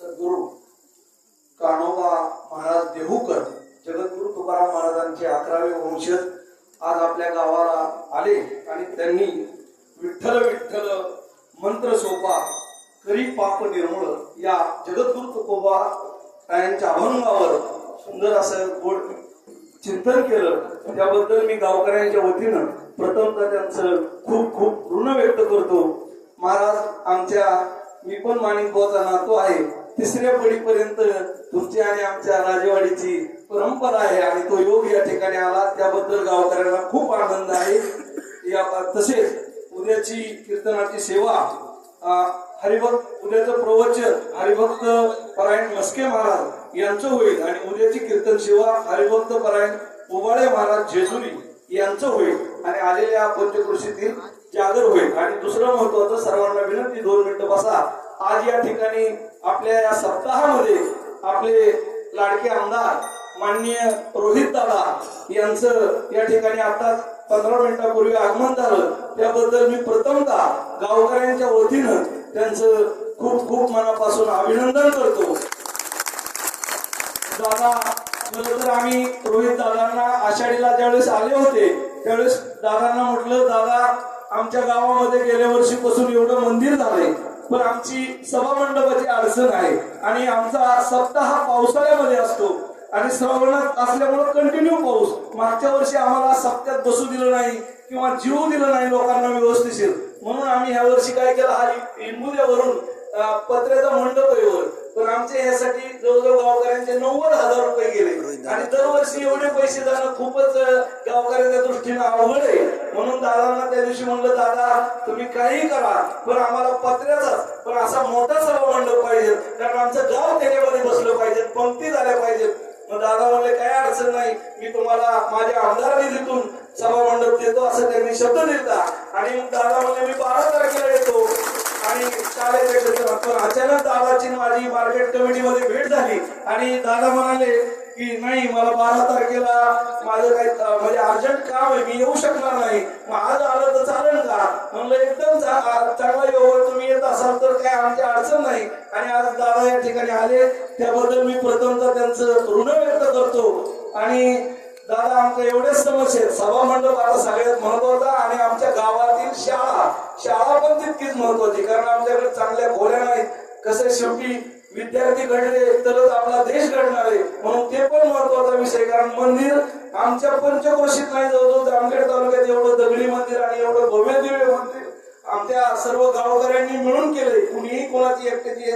सद्गुरु काणोबा महाराज देहूकर जगद्गुरु तुकाराम महाराजांचे अकरावे वंशज आज आपल्या गावाला आले आणि त्यांनी विठ्ठल विठ्ठल मंत्र सोपा करी पाप निर्मूळ या जगद्गुरु तुकोबा यांच्या अभंगावर सुंदर असं गोड चिंतन केलं. त्याबद्दल मी गावकऱ्यांच्या वतीनं प्रथमतः त्यांचं खूप खूप ऋण व्यक्त करतो. महाराज आमच्या मी पण माणिक नातो आहे. तिसऱ्या पडीपर्यंत तुमची आणि आमच्या राजेवाडीची परंपरा आहे आणि तो योग या ठिकाणी आला. त्याबद्दल गावकऱ्यांना खूप आनंद आहे. या तसेच उद्याची कीर्तनाची सेवा हरिभक्त उद्याचं प्रवचन हरिभक्त परायण मस्के महाराज यांचं होईल आणि उद्याची कीर्तन सेवा हरिभक्त परायण उबाळे महाराज जेजुरी यांचं होईल आणि आलेल्या पंचकृषीतील जागर होईल. आणि दुसरं महत्वाचं सर्वांना विनंती दोन मिनिटं बसा. आज या ठिकाणी आपल्या या सप्ताहामध्ये आपले लाडके आमदार माननीय रोहित दादा यांचं या ठिकाणी आता पंधरा मिनिटापूर्वी आगमन झालं. त्याबद्दल मी प्रथमतः गावकऱ्यांच्या वतीनं त्यांचं खूप खूप मनापासून अभिनंदन करतो. दादा तर आम्ही रोहित दादांना आषाढीला ज्यावेळेस आले होते त्यावेळेस दादांना म्हटलं दादा आमच्या गावामध्ये गेल्या वर्षीपासून एवढं मंदिर झालंय. पण आमची सभामंडपाची अडचण आहे. आणि आमचा सप्ताह हा पावसाळ्यामध्ये असतो. आणि श्रावणात असल्यामुळे कंटिन्यू पाऊस. मागच्या वर्षी आम्हाला सप्त्यात बसू दिलं नाही किंवा जीव दिलं नाही लोकांना व्यवस्थिशीर. म्हणून आम्ही ह्या वर्षी काय केलं हा इंबुल्यावरून पत्र्याचा मंडप आहे पण आमच्या यासाठी जवळजवळ गावकऱ्यांचे नव्वद हजार रुपये गेले. आणि दरवर्षी एवढे पैसे जाणं खूपच गावकऱ्यांच्या दृष्टीनं अवघड आहे. म्हणून दादांना त्या दिवशी म्हणलं दादा तुम्ही काही करा पण आम्हाला पत्र्याचा पण असा मोठा सभा मंडप पाहिजे. कारण आमचं गाव त्याच्यामध्ये बसलं पाहिजे पंक्ती झाल्या पाहिजेत. मग दादा म्हणले काय अडचण नाही. मी तुम्हाला माझ्या आमदार निधीतून सभा मंडप देतो असं त्यांनी शब्द दिला. आणि मग दादा म्हणले मी बारा तारखेला येतो. आणि शाळेच्या अचानक दादाची माझी मार्केट कमिटीमध्ये भेट झाली. आणि दादा म्हणाले की नाही मला बारा तारखेला माझं काही म्हणजे अर्जंट काम आहे. मी येऊ शकणार नाही. मग आज आलं तर चालेल का? म्हणलं एकदम चांगला योग तुम्ही येत असाल तर काय आमची अडचण नाही. आणि आज दादा या ठिकाणी आले. त्याबद्दल मी प्रथमतः त्यांचं ऋण व्यक्त करतो. आणि दादा आमचं एवढेच समस्या आहेत सभा मंडप आता सगळ्यात महत्त्वाचा आणि आमच्या गावातील शाळा. शाळा पण तितकीच महत्वाची कारण आमच्याकडे चांगल्या खोल्या नाहीत. कसं शेवटी विद्यार्थी घडले तरच आपला देश घडणार आहे. म्हणून ते पण महत्त्वाचा विषय कारण मंदिर आमच्या पंचक्रोशीत नाही जवळजवळ जामखेड तालुक्यात एवढं दगडी मंदिर आणि एवढं भव्य दिव्य मंदिर आमच्या सर्व गावकऱ्यांनी मिळून केलंय. कुणीही कोणाची एकट्याची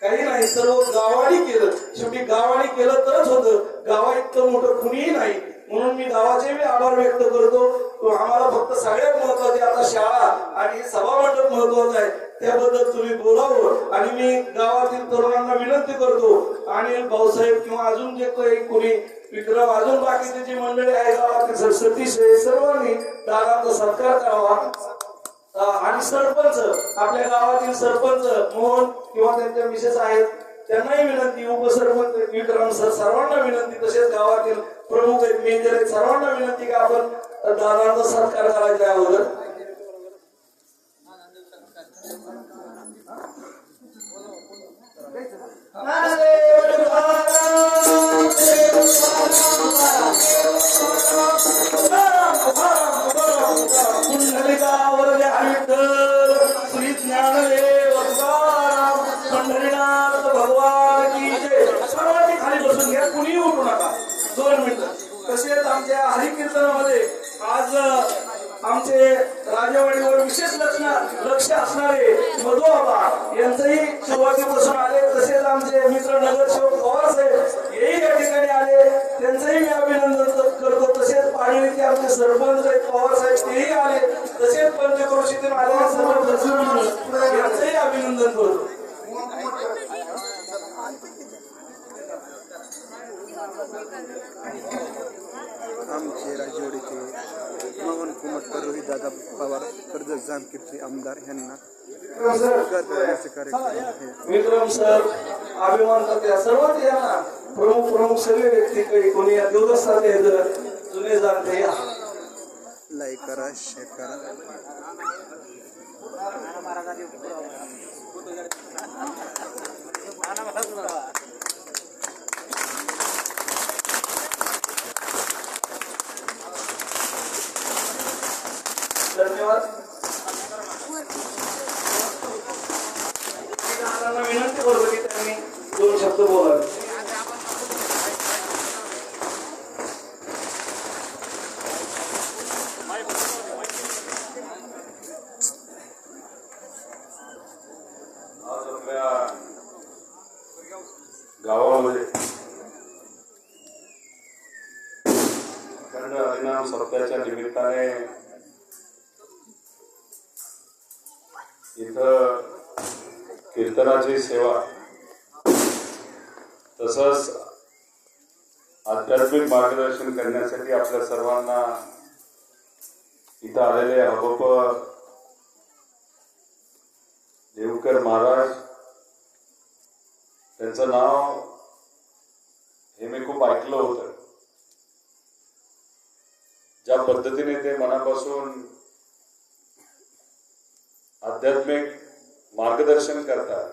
काही नाही सर्व गावाने केलं. शेवटी गावाने केलं तरच होतं. गावा इतकं मोठं कुणीही नाही. म्हणून मी गावाचे बी आभार व्यक्त करतो. आम्हाला फक्त सगळ्यात महत्त्वाचे आता शाळा आणि सभा मंडप महत्वाचं आहे. त्याबद्दल तुम्ही बोलावं. आणि मी गावातील तरुणांना विनंती करतो. आणि भाऊसाहेब किंवा अजून जे काही कोणी विक्रम अजून बाकीचे जी मंडळी आहे गावातील सतीश हे सर्वांनी दादांचा सत्कार करावा. आणि सरपंच आपल्या गावातील सरपंच मोहन किंवा त्यांच्या मिसेस आहेत त्यांनाही विनंती उपसरपंच विक्रम सर सर्वांना विनंती तसेच गावातील प्रमुख आहेत मेजर आहेत सर्वांना विनंती का आपण दादांचा सत्कार करायचा आहे अगोदर. पुंडलिकावर आमच्या हरिकीर्तनामध्ये आज आमचे राजेवाडीवर विशेष लक्ष लक्ष राजवाडीचे मोहन कुमटकर रोहित दादा पवार कर्जत जामखेडचे आमदार यांना विक्रम सर अभिमान करते सर्वात या ना प्रमुख प्रमुख सगळे व्यक्ती काही कोणी या देवस्थान आहेत जुने जाणते या. लाईक करा शेअर करा धन्यवाद मी दादांना विनंती करतो की त्यांनी दोन शब्द बोलावे आज आपल्या गावामध्ये. कारण हरिनाम स्वतःच्या निमित्ताने इथं कीर्तनाची सेवा तसंच आध्यात्मिक मार्गदर्शन करण्यासाठी आपल्या सर्वांना इथं आलेले हबप देवकर महाराज त्यांचं नाव हे मी खूप ऐकलं होतं. ज्या पद्धतीने ते मनापासून आध्यात्मिक मार्गदर्शन करतात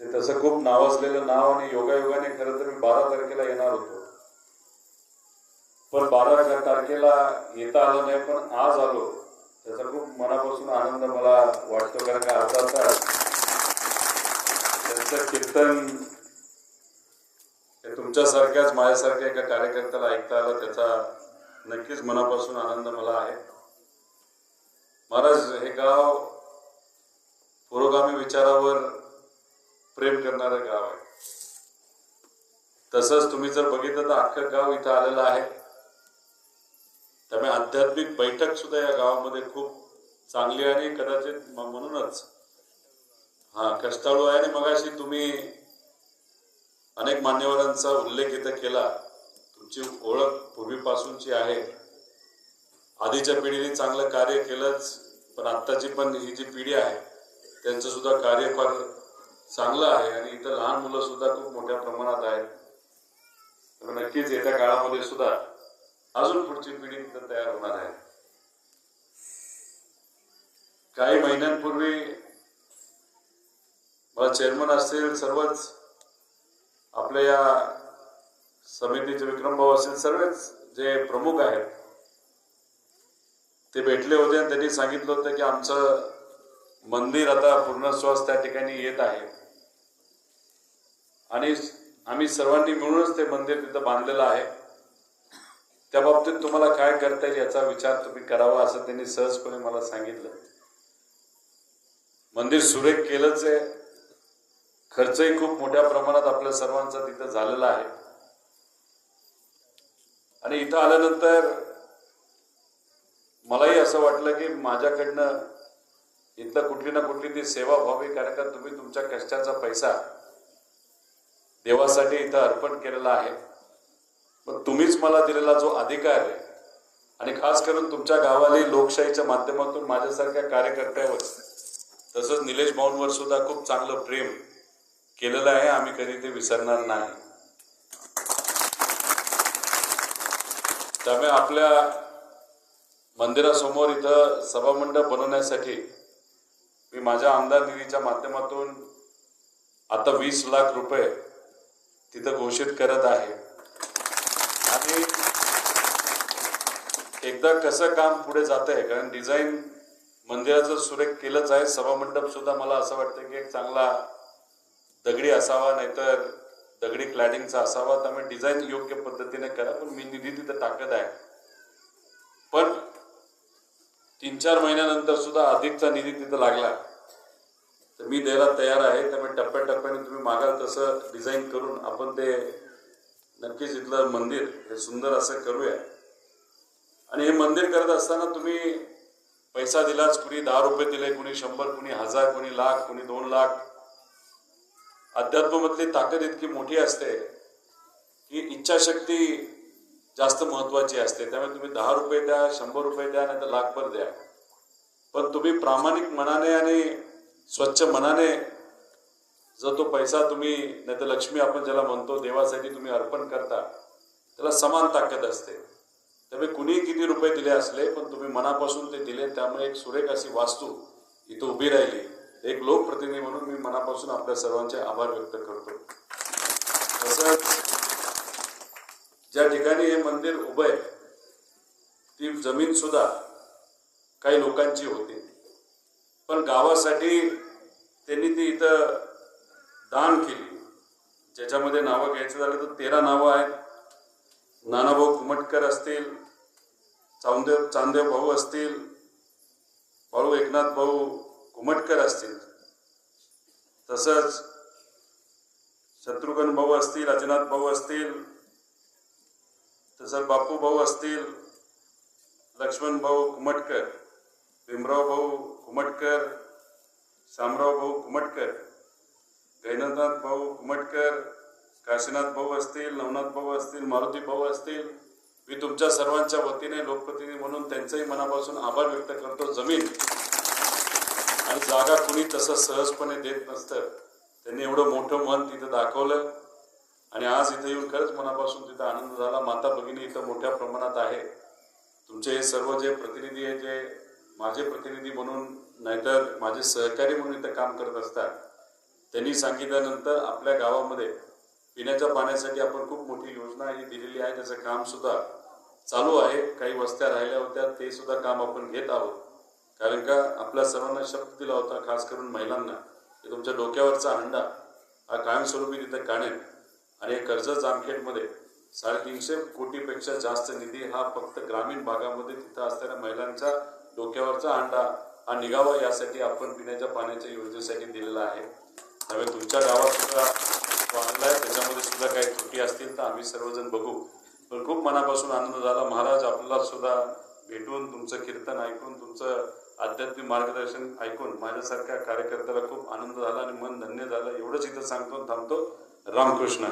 ते तसं खूप नावाजलेलं नाव आणि योगायोगाने खरं तर मी बारा तारखेला येणार होतो. पण बारा तारखेला येता आलं नाही पण आज आलो. त्याचा खूप मनापासून आनंद मला वाटतो कारण का अर्धा तास त्यांचं कीर्तन हे तुमच्यासारख्याच माझ्यासारख्या एका कार्यकर्त्याला ऐकता आलं त्याचा नक्कीच मनापासून आनंद मला आहे. महाराज हे गाव पुरोगामी विचारावर प्रेम करणारं गाव आहे. तसंच तुम्ही जर बघितलं तर अख्खं गाव इथं आलेलं आहे. त्यामुळे आध्यात्मिक बैठक सुद्धा या गावामध्ये खूप चांगली आणि कदाचित म्हणूनच हा कष्टाळू आहे आणि मगाशी तुम्ही अनेक मान्यवरांचा उल्लेख इथं केला. तुमची ओळख पूर्वीपासूनची आहे. आधीच्या पिढीने चांगलं कार्य केलंच पण आत्ताची पण ही जी पिढी आहे त्यांचं सुद्धा कार्य फार चांगलं आहे आणि इथं लहान मुलं सुद्धा खूप मोठ्या प्रमाणात आहेत. तर नक्कीच येत्या काळामध्ये सुद्धा अजून पुढची पिढी तिथं तयार होणार आहे. काही महिन्यांपूर्वी मला चेअरमन असतील सर्वच आपल्या या समितीचे विक्रम भाऊ असतील सर्वच जे प्रमुख आहेत ते भेटले होते आणि त्यांनी सांगितलं होतं की आमचं मंदिर आता पूर्णश्वास त्या ठिकाणी येत आहे. आणि आम्ही सर्वांनी मिळूनच ते मंदिर तिथं बांधलेलं आहे. त्या बाबतीत तुम्हाला काय करता येईल याचा विचार तुम्ही करावा असं त्यांनी सहजपणे मला सांगितलं. मंदिर सुरेख केलंच आहे. खर्चही खूप मोठ्या प्रमाणात आपल्या सर्वांचा तिथं झालेला आहे. आणि इथं आल्यानंतर मलाही असं वाटलं की माझ्याकडनं इथं कुठली ना कुठली ती सेवा व्हावी कारण का तुम्ही तुमच्या कष्टाचा पैसा देवासाठी इथं अर्पण केलेला आहे. पण तुम्हीच मला दिलेला जो अधिकार आहे आणि खास करून तुमच्या गावाली लोकशाहीच्या माध्यमातून माझ्यासारख्या कार्यकर्त्यावर तसंच निलेश भाऊंवर सुद्धा खूप चांगलं प्रेम केलेलं आहे आम्ही कधी ते विसरणार नाही. त्यामुळे आपल्या मंदिरासमोर इथं सभामंडप बनवण्यासाठी मी माझ्या आमदार निधीच्या माध्यमातून आता वीस लाख रुपये तिथं घोषित करत आहे. आणि एकदा कसं काम पुढे जात आहे कारण डिझाईन मंदिराचं सुरेख केलंच आहे सभामंडप सुद्धा मला असं वाटतं की एक चांगला दगडी असावा नाहीतर दगडी क्लॅडिंगचा असावा त्यामुळे डिझाईन योग्य पद्धतीने करा. पण मी निधी तिथं टाकत आहे. पण तीन चार महिन्यानंतर सुद्धा अधिकचा निधी तिथं लागला. तर मी द्यायला तयार आहे. त्यामुळे टप्प्याटप्प्याने तुम्ही मागाल तसं डिझाईन करून आपण ते नक्कीच इथलं मंदिर हे सुंदर असं करूया. आणि हे मंदिर करत असताना तुम्ही पैसा दिलाच कुणी दहा रुपये दिले कुणी शंभर कुणी हजार कुणी लाख कुणी दोन लाख. अध्यात्मामधली ताकद इतकी मोठी असते की इच्छाशक्ती जास्त महत्वाची असते. त्यामुळे तुम्ही दहा रुपये द्या शंभर रुपये द्या नाही तर लाखभर द्या. पण तुम्ही प्रामाणिक मनाने आणि स्वच्छ मनाने जर तो पैसा तुम्ही नाही तर लक्ष्मी आपण ज्याला म्हणतो देवासाठी तुम्ही अर्पण करता त्याला समान ताकद असते. त्यामुळे कुणी किती रुपये दिले असले पण तुम्ही मनापासून ते दिले त्यामुळे एक सुरेख अशी वास्तू इथं उभी राहिली. एक लोकप्रतिनिधी म्हणून मी मनापासून आपल्या सर्वांचे आभार व्यक्त करतो. तसंच ज्या ठिकाणी हे मंदिर उभं आहे ती जमीन सुद्धा काही लोकांची होती. पण गावासाठी त्यांनी ती इथं दान केली. ज्याच्यामध्ये नावं घ्यायचं झालं तर तेरा नावं आहेत. नानाभाऊ कुमटकर असतील चांदेव चांदेव भाऊ असतील भाऊ एकनाथ भाऊ घुमटकर असतील. तसंच शत्रुघ्न भाऊ असतील अजनाथ भाऊ असतील तसंच बापू भाऊ असतील लक्ष्मण भाऊ कुमटकर भीमराव भाऊ कुमटकर शामराव भाऊ कुमटकर गैनंदनाथ भाऊ कुमटकर काशीनाथ भाऊ असतील नवनाथ भाऊ असतील मारुती भाऊ असतील मी तुमच्या सर्वांच्या वतीने लोकप्रतिनिधी म्हणून त्यांचाही मनापासून आभार व्यक्त करतो. जमीन आणि जागा कुणी तसं सहजपणे देत नसतं. त्यांनी एवढं मोठं मन तिथं दाखवलं. आणि आज इथं येऊन खरंच मनापासून तिथं आनंद झाला. माता भगिनी इथं मोठ्या प्रमाणात आहे. तुमचे हे सर्व जे प्रतिनिधी आहे जे माझे प्रतिनिधी म्हणून नाहीतर माझे सहकारी म्हणून इथं काम करत असतात त्यांनी सांगितल्यानंतर आपल्या गावामध्ये पिण्याच्या पाण्यासाठी आपण खूप मोठी योजना ही दिलेली आहे. त्याचं काम सुद्धा चालू आहे. काही वस्त्या राहिल्या होत्या ते सुद्धा काम आपण घेत आहोत. कारण का आपल्या सर्वांना शब्द दिला होता खास करून महिलांना की तुमच्या डोक्यावरचा हंडा हा कायमस्वरूपी तिथे काढेल आणि हे कर्जत जामखेडमध्ये साडेतीनशे कोटीपेक्षा जास्त निधी हा फक्त ग्रामीण भागामध्ये तिथं असणाऱ्या महिलांच्या डोक्यावरचा अंडा हा निघावा यासाठी आपण पिण्याच्या पाण्याच्या योजनेसाठी दिलेला आहे. त्यामुळे तुमच्या गावात सुद्धा तो आणलाय त्याच्यामध्ये सुद्धा काही त्रुटी असतील तर आम्ही सर्वजण बघू. पण खूप मनापासून आनंद झाला. महाराज आपल्याला सुद्धा भेटून तुमचं कीर्तन ऐकून तुमचं आध्यात्मिक मार्गदर्शन ऐकून माझ्यासारख्या कार्यकर्त्याला खूप आनंद झाला आणि मन धन्य झालं. एवढंच इथं सांगतो थांबतो. रामकृष्ण.